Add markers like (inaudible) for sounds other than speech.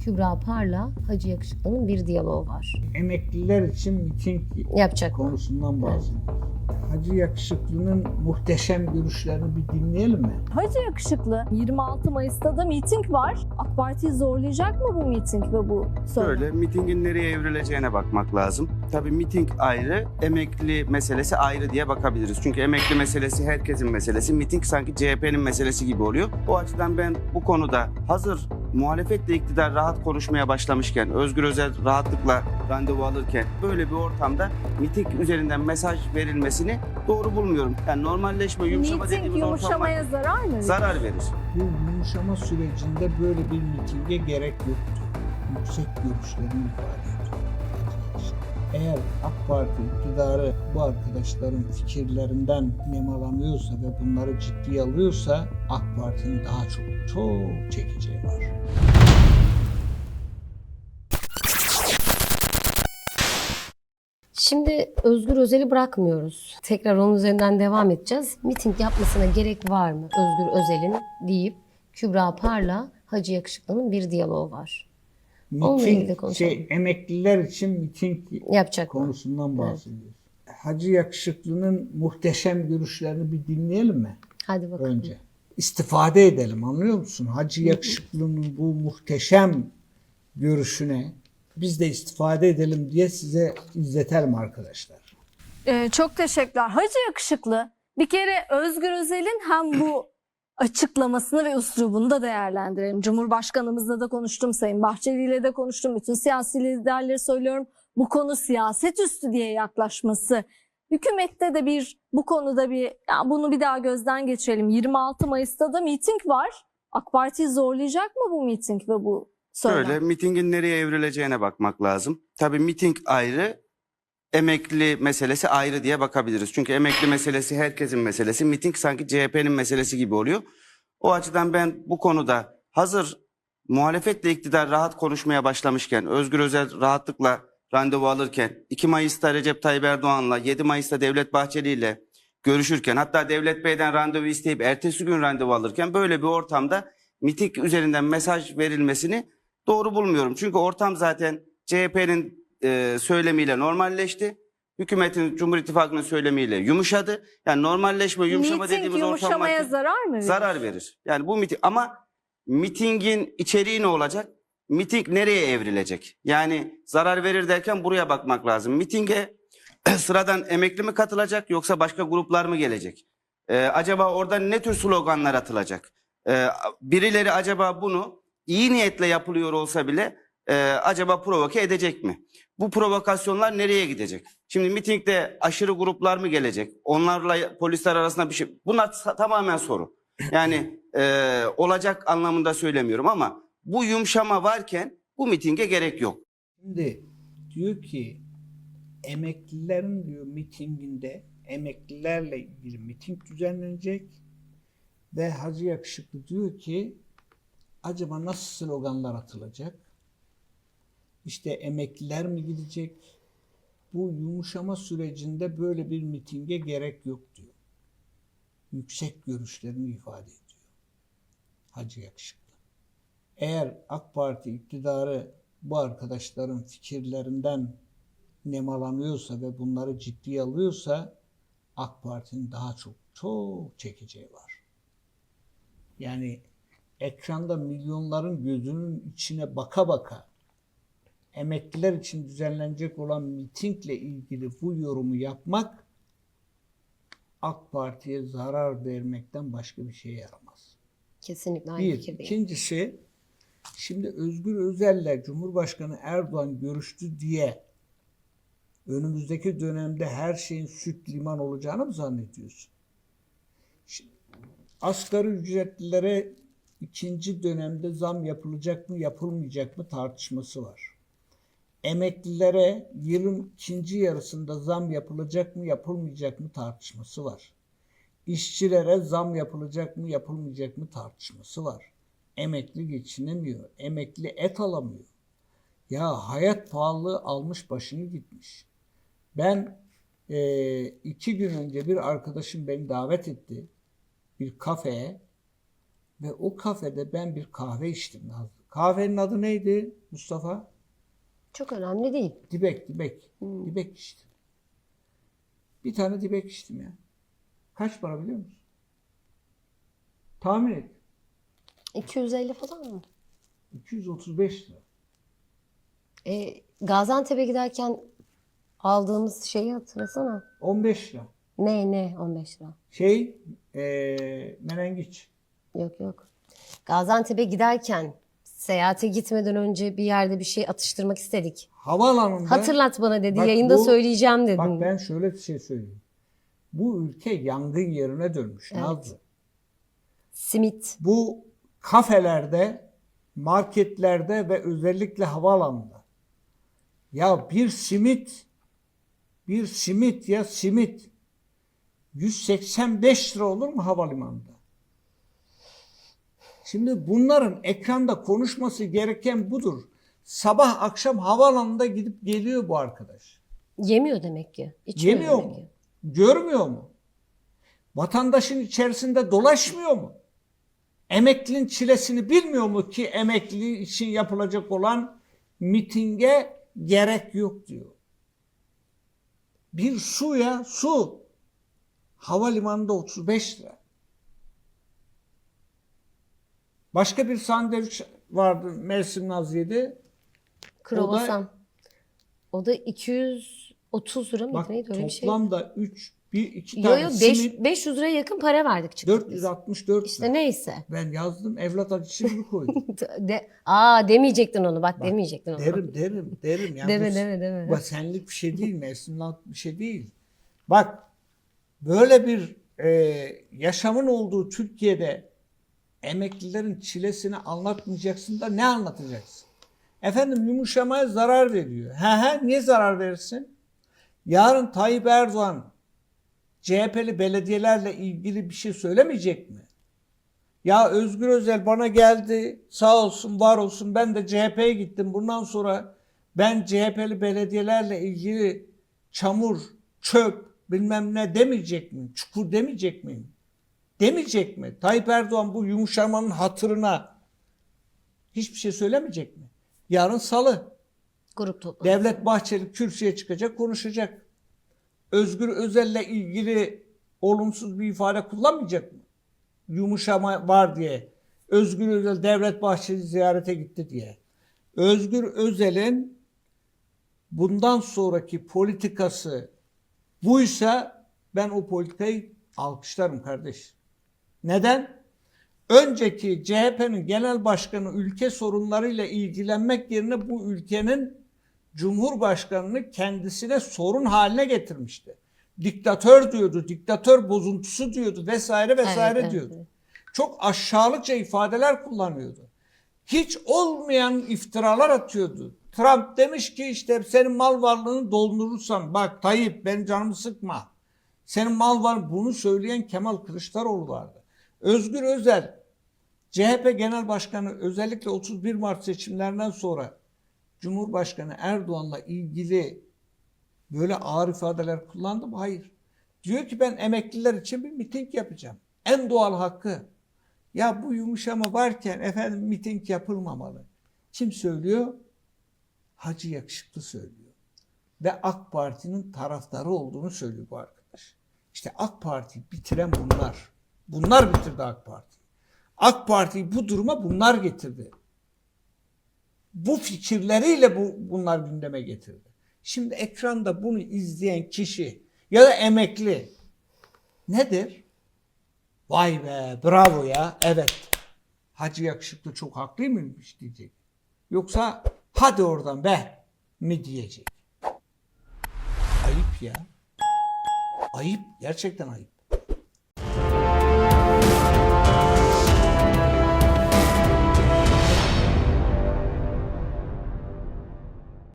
Kübra Par'la Hacı Yakışıklı'nın bir diyaloğu var. Emekliler için miting Yapacak mı? konusundan bahsediyoruz. Hacı Yakışıklı'nın muhteşem görüşlerini bir dinleyelim mi? Hacı Yakışıklı 26 Mayıs'ta da miting var. AK Parti'yi zorlayacak mı bu miting ve bu söylem? Böyle mitingin nereye evrileceğine bakmak lazım. Tabii miting ayrı, emekli meselesi ayrı diye bakabiliriz. Çünkü emekli meselesi herkesin meselesi. Miting sanki CHP'nin meselesi gibi oluyor. O açıdan ben bu konuda hazır muhalefetle iktidar rahat konuşmaya başlamışken, Özgür Özel rahatlıkla randevu alırken böyle bir ortamda miting üzerinden mesaj verilmesini doğru bulmuyorum. Yani normalleşme, yumuşama Miting dediğimiz ortam var. yumuşamaya zarar mı? zarar verir. Bu yumuşama sürecinde böyle bir mitinge gerek yoktu. Yüksek görüşlerini ifade ediyor. Eğer AK Parti iktidarı bu arkadaşların fikirlerinden nemalanıyorsa ve bunları ciddiye alıyorsa AK Parti'nin daha çok çok çekeceği var. Şimdi Özgür Özel'i bırakmıyoruz. Tekrar onun üzerinden devam edeceğiz. Miting yapmasına gerek var mı Özgür Özel'in deyip Kübra Par'la Hacı Yakışıklı'nın bir diyaloğu var. Miting, şey, emekliler için miting Yapacak konusundan bahsediyoruz. Hacı Yakışıklı'nın muhteşem görüşlerini bir dinleyelim mi? Hadi bakalım. önce. İstifade edelim anlıyor musun? Hacı Yakışıklı'nın bu muhteşem görüşüne biz de istifade edelim diye size izletelim arkadaşlar. Ee, çok teşekkürler. Hacı Yakışıklı bir kere Özgür Özel'in hem bu açıklamasını ve üslubunu da değerlendirelim. Cumhurbaşkanımızla da konuştum, Sayın Bahçeli ile de konuştum. Bütün siyasi liderleri söylüyorum. Bu konu siyaset üstü diye yaklaşması. Hükümette de bir bu konuda bir ya bunu bir daha gözden geçirelim. 26 Mayıs'ta da miting var. AK Parti'yi zorlayacak mı bu miting ve bu söylem? Böyle mitingin nereye evrileceğine bakmak lazım. Tabii miting ayrı, emekli meselesi ayrı diye bakabiliriz. Çünkü emekli meselesi herkesin meselesi. Miting sanki CHP'nin meselesi gibi oluyor. O açıdan ben bu konuda hazır muhalefetle iktidar rahat konuşmaya başlamışken, Özgür Özel rahatlıkla randevu alırken, 2 Mayıs'ta Recep Tayyip Erdoğan'la, 7 Mayıs'ta Devlet Bahçeli ile görüşürken, hatta Devlet Bey'den randevu isteyip ertesi gün randevu alırken böyle bir ortamda miting üzerinden mesaj verilmesini doğru bulmuyorum. Çünkü ortam zaten CHP'nin e, söylemiyle normalleşti. Hükümetin, Cumhur İttifakı'nın söylemiyle yumuşadı. Yani normalleşme, yumuşama miting dediğimiz ortam yumuşamaya ki- zarar mı verir? zarar verir. Yani bu miting ama mitingin içeriği ne olacak? Miting nereye evrilecek? Yani zarar verir derken buraya bakmak lazım. Mitinge (clears throat) sıradan emekli mi katılacak yoksa başka gruplar mı gelecek? Ee, acaba orada ne tür sloganlar atılacak? Ee, birileri acaba bunu iyi niyetle yapılıyor olsa bile e, acaba provoke edecek mi? Bu provokasyonlar nereye gidecek? Şimdi mitingde aşırı gruplar mı gelecek? Onlarla polisler arasında bir şey. Bunlar tamamen soru. Yani e, olacak anlamında söylemiyorum ama bu yumuşama varken bu mitinge gerek yok. Şimdi diyor ki emeklilerin diyor mitinginde emeklilerle ilgili miting düzenlenecek ve Hacı Yakışıklı diyor ki acaba nasıl sloganlar atılacak? İşte emekliler mi gidecek? Bu yumuşama sürecinde böyle bir mitinge gerek yok diyor. Yüksek görüşlerini ifade ediyor. Hacı Yakışıklı. Eğer AK Parti iktidarı bu arkadaşların fikirlerinden nemalanıyorsa ve bunları ciddiye alıyorsa AK Parti'nin daha çok çok çekeceği var. Yani ekranda milyonların gözünün içine baka baka emekliler için düzenlenecek olan mitingle ilgili bu yorumu yapmak AK Parti'ye zarar vermekten başka bir şey yaramaz. Kesinlikle aynı Bir. fikirdeyim. İkincisi şimdi Özgür Özel'le Cumhurbaşkanı Erdoğan görüştü diye önümüzdeki dönemde her şeyin süt liman olacağını mı zannediyorsun? Şimdi, asgari ücretlilere ikinci dönemde zam yapılacak mı yapılmayacak mı tartışması var. Emeklilere yılın ikinci yarısında zam yapılacak mı yapılmayacak mı tartışması var. İşçilere zam yapılacak mı yapılmayacak mı tartışması var. Emekli geçinemiyor. Emekli et alamıyor. Ya hayat pahalılığı almış başını gitmiş. Ben eee, iki gün önce bir arkadaşım beni davet etti bir kafeye Ve o kafede ben bir kahve içtim Nazlı. Kahvenin adı neydi Mustafa? Çok önemli değil. Dibek, dibek. Dibek içtim. Bir tane dibek içtim ya. Kaç para biliyor musun? Tahmin et. 250 falan mı? 235 lira. E, Gaziantep'e giderken aldığımız şeyi hatırlasana. 15 lira. Ne ne 15 lira. Şey, eee menengiç. Yok yok. Gaziantep'e giderken seyahate gitmeden önce bir yerde bir şey atıştırmak istedik. Havaalanında... Hatırlat bana dedi. Bak Yayında bu- söyleyeceğim dedin. Bak ben şöyle bir şey söyleyeyim. Bu ülke yangın yerine dönmüş Evet. Nazlı. Simit. Bu kafelerde, marketlerde ve özellikle havaalanında. Ya bir simit, bir simit ya simit 185 lira olur mu havalimanında? Şimdi bunların ekranda konuşması gereken budur. Sabah akşam havaalanında gidip geliyor bu arkadaş. Yemiyor demek ki. İçmiyor Yemiyor demek mu? ki. Görmüyor mu? Vatandaşın içerisinde dolaşmıyor mu? Emeklinin çilesini bilmiyor mu ki emekli için yapılacak olan mitinge gerek yok diyor. Bir suya su havalimanında 35 lira. Başka bir sandviç vardı Mersin Naziye'de. Kruvasan. O da 230 lira mıydı? Bak Neydi öyle bir şey? toplamda 3 bir iki Yo tane yo simit 5, 500 liraya yakın para verdik çıktık biz. 464 İşte lira. neyse. Ben yazdım evlat acısı gibi koydum. (laughs) De, aa demeyecektin onu bak, demeyecektin onu. derim derim derim. Yani Deme deme deme. Bu senlik bir şey değil mevsimlik bir şey değil. Bak böyle bir e, yaşamın olduğu Türkiye'de emeklilerin çilesini anlatmayacaksın da ne anlatacaksın? Efendim yumuşamaya zarar veriyor. He he niye zarar verirsin? Yarın Tayyip Erdoğan CHP'li belediyelerle ilgili bir şey söylemeyecek mi? Ya Özgür Özel bana geldi sağ olsun var olsun ben de CHP'ye gittim. Bundan sonra ben CHP'li belediyelerle ilgili çamur, çöp bilmem ne demeyecek mi? Çukur demeyecek miyim? Demeyecek mi? Tayyip Erdoğan bu yumuşamanın hatırına hiçbir şey söylemeyecek mi? Yarın salı. Grup toplantısı. Devlet Bahçeli kürsüye çıkacak, konuşacak. Özgür Özel'le ilgili olumsuz bir ifade kullanmayacak mı? Yumuşama var diye. Özgür Özel Devlet Bahçeli ziyarete gitti diye. Özgür Özel'in bundan sonraki politikası buysa ben o politikayı alkışlarım kardeş. Neden? Önceki CHP'nin genel başkanı ülke sorunlarıyla ilgilenmek yerine bu ülkenin Cumhurbaşkanını kendisine sorun haline getirmişti. Diktatör diyordu, diktatör bozuntusu diyordu vesaire vesaire Evet, diyordu. evet. Çok aşağılıkça ifadeler kullanıyordu. Hiç olmayan iftiralar atıyordu. Trump demiş ki işte senin mal varlığını doldurursam bak Tayyip benim canımı sıkma. Senin mal var bunu söyleyen Kemal Kılıçdaroğlu vardı. Özgür Özel CHP Genel Başkanı özellikle 31 Mart seçimlerinden sonra Cumhurbaşkanı Erdoğan'la ilgili böyle ağır ifadeler kullandı mı? Hayır. Diyor ki ben emekliler için bir miting yapacağım. En doğal hakkı. Ya bu yumuşama varken efendim miting yapılmamalı. Kim söylüyor? Hacı Yakışıklı söylüyor. Ve AK Parti'nin taraftarı olduğunu söylüyor bu arkadaş. İşte AK Parti bitiren bunlar. Bunlar bitirdi AK Parti. AK Parti'yi bu duruma bunlar getirdi. Bu fikirleriyle bu, bunlar gündeme getirdi. Şimdi ekranda bunu izleyen kişi ya da emekli nedir? Vay be bravo ya evet. Hacı yakışıklı çok haklı mıymış diyecek. Yoksa hadi oradan be mi diyecek. Ayıp ya. Ayıp gerçekten ayıp.